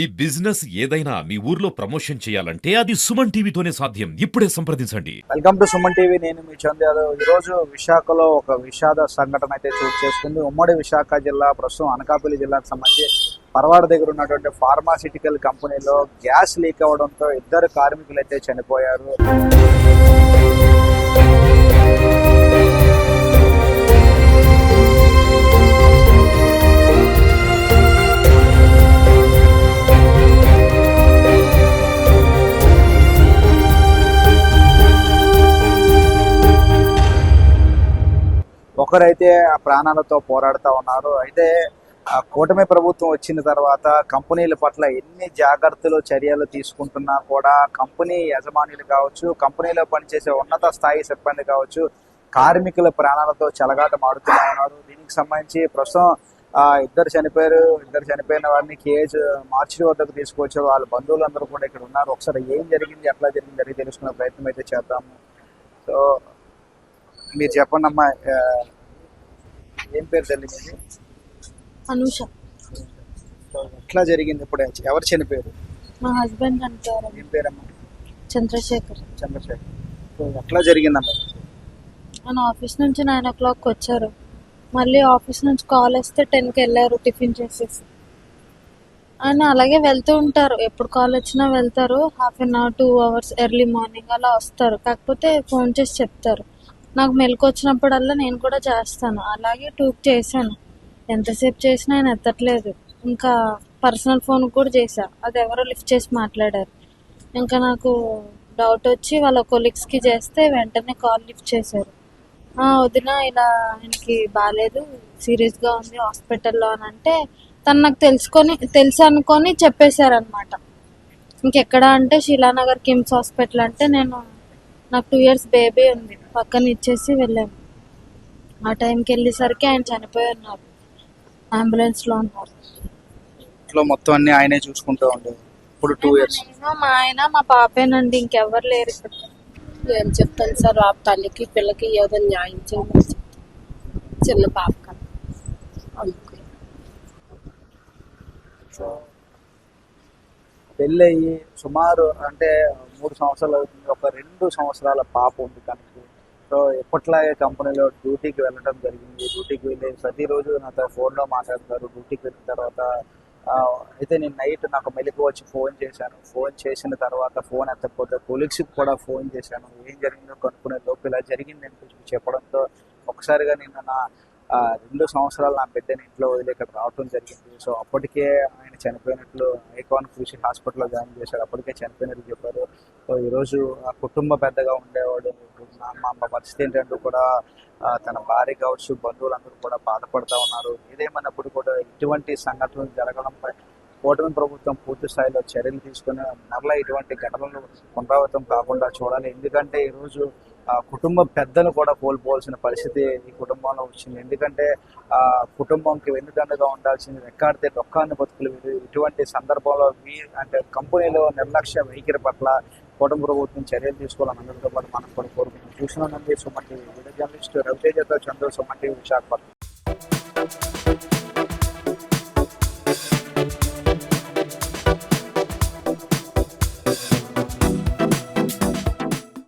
ఈ బిజినెస్ ఏదైనా మీ ఊర్లో ప్రమోషన్ చేయాలంటే అది సుమన్ టీవీతోనే సాధ్యం. ఇప్పుడే సంప్రదించండి. Welcome to Suman TV. నేను మీ చంద్ యాదవ్. ఈరోజు విశాఖలో ఒక విషాద సంఘటన అయితే చోటు చేసుకుంది. ఉమ్మడి విశాఖ జిల్లా ప్రస్తుతం అనకాపల్లి జిల్లాకు సంబంధించి పరవాడ దగ్గర ఉన్నటువంటి ఫార్మాసిటికల్ కంపెనీలో గ్యాస్ లీక్ అవ్వడంతో ఇద్దరు కార్మికులు అయితే చనిపోయారు. ఒకరైతే ఆ ప్రాణాలతో పోరాడుతూ ఉన్నారు. అయితే ఆ కూటమి ప్రభుత్వం వచ్చిన తర్వాత కంపెనీల పట్ల ఎన్ని జాగ్రత్తలు చర్యలు తీసుకుంటున్నా కూడా కంపెనీ యజమానులు కావచ్చు కంపెనీలో పనిచేసే ఉన్నత స్థాయి సిబ్బంది కావచ్చు కార్మికుల ప్రాణాలతో చెలగాట మాడుతూ ఉన్నారు. దీనికి సంబంధించి ప్రస్తుతం ఆ, ఇద్దరు చనిపోయారు. ఇద్దరు చనిపోయిన వారిని కేజ్ మార్చి వద్దకు తీసుకొచ్చారు వాళ్ళ బంధువులందరూ కూడా ఇక్కడ ఉన్నారు. ఒకసారి ఏం జరిగింది ఎట్లా జరిగింది జరిగి తెలుసుకునే ప్రయత్నం అయితే చేద్దాము. సో మీరు చెప్పండి అమ్మా ఏం పేరు తల్లి మీది? అనూష. సో ఎట్లా జరిగింది ఇప్పుడు? ఎవరు చనిపోయారు? మా హస్బెండ్ చనిపోయారు. ఏం పేరమ్మా? చంద్రశేఖర్. చంద్రశేఖర్. ఎట్లా జరిగిందమ్మా? ఆయన ఆఫీస్ నుంచి నైన్ ఓ క్లాక్ వచ్చారు. మళ్ళీ ఆఫీస్ నుంచి కాల్ వస్తే టెన్కి వెళ్ళారు టిఫిన్ చేసేసి. ఆయన అలాగే వెళ్తూ ఉంటారు. ఎప్పుడు కాల్ వచ్చినా వెళ్తారు. Half an hour two hours early morning అలా వస్తారు. కాకపోతే ఫోన్ చేసి చెప్తారు. నాకు మెలకు వచ్చినప్పుడల్లా నేను కూడా చేస్తాను. అలాగే టూక్ చేశాను. ఎంతసేపు చేసినా ఆయన ఎత్తట్లేదు. ఇంకా పర్సనల్ ఫోన్ కూడా చేశా. అది ఎవరో లిఫ్ట్ చేసి మాట్లాడారు. ఇంకా నాకు డౌట్ వచ్చి వాళ్ళ కొలీగ్స్కి చేస్తే వెంటనే కాల్ లిఫ్ట్ చేశారు. వదిన ఇలా ఆయనకి బాగాలేదు సీరియస్గా ఉంది హాస్పిటల్లో అని అంటే తను నాకు తెలుసుకొని తెలుసు అనుకొని చెప్పేశారనమాట ఇంకెక్కడ? అంటే శిలానగర్ కిమ్స్ హాస్పిటల్ అంటే నేను నాకు టూ ఇయర్స్ బేబీ ఉంది. పక్కన ఇచ్చేసి వెళ్ళాను ఆ టైంకి వెళ్ళేసరికి ఆయన చనిపోయి ఉన్నారు అంబులెన్స్లో ఉన్నారు. ఇంట్లో మొత్తం అన్ని ఆయనే చూసుకుంటూ ఉండేది ఇప్పుడు టూ ఇయర్స్ నేను మా ఆయన మా పాపేనండి. ఇంకెవ్వరు లేరు ఇక్కడ. ఏం చెప్తాను సార్? ఆ తల్లికి పిల్లకి ఏదో న్యాయం చేయమని చెప్తాను. చిన్న పాప కదా. అందుకు. సో పెళ్ళయి సుమారు అంటే మూడు సంవత్సరాలు అవుతుంది. ఒక రెండు సంవత్సరాల పాప ఉంది తనకి. సో ఎప్పట్లాగే కంపెనీలో డ్యూటీకి వెళ్ళడం జరిగింది. డ్యూటీకి వెళ్ళి ప్రతిరోజు నాతో ఫోన్లో మాట్లాడతారు. డ్యూటీకి వెళ్ళిన తర్వాత అయితే నేను నైట్ నాకు మెలకు వచ్చి ఫోన్ చేశాను. ఫోన్ చేసిన తర్వాత ఫోన్ ఎత్తకపోతే కొలీగ్స్కి కూడా ఫోన్ చేశాను. ఏం జరిగిందో కనుక్కునే లోపు ఇలా జరిగింది అని చెప్పడంతో ఒకసారిగా నేను నా రెండు సంవత్సరాలు నా బిడ్డని ఇంట్లో వదిలి ఇక్కడ రావటం జరిగింది. సో అప్పటికే ఆయన చనిపోయినట్లు ఐకాన్ కృషి హాస్పిటల్లో జాయిన్ చేశారు. అప్పటికే చనిపోయినట్లు చెప్పారు. సో ఈరోజు ఆ కుటుంబ పెద్దగా ఉండేవాడు. మా అమ్మ అమ్మ పరిస్థితి ఏంటంటే కూడా తన భార్య కావచ్చు బంధువులందరూ కూడా బాధపడతా ఉన్నారు. ఏదేమన్నప్పుడు కూడా ఇటువంటి సంఘటనలు జరగడంపై కూటమి ప్రభుత్వం పూర్తి స్థాయిలో చర్యలు తీసుకుని మరలా ఇటువంటి ఘటనలు పునరావృతం కాకుండా చూడాలి. ఎందుకంటే ఈరోజు ఆ కుటుంబ పెద్దను కూడా కోల్పోవాల్సిన పరిస్థితి ఈ కుటుంబంలో వచ్చింది. ఎందుకంటే ఆ కుటుంబంకి వెన్నుదండగా ఉండాల్సింది రెక్కాడితే డొక్కాన్ని బతుకులు వీరు ఇటువంటి సందర్భంలో మీ అంటే కంపెనీలో నిర్లక్ష్య వైఖరి పట్ల కుటుంబ ప్రభుత్వం చర్యలు తీసుకోవాలని అందరితో పాటు మనం కూడా కోరుకుంటున్నాం. చూసిన సుమన్ టీవీ వీడియో జర్నలిస్ట్ రవితేజతో చంద్ర సుమన్ టీవీ విశాఖపట్నం.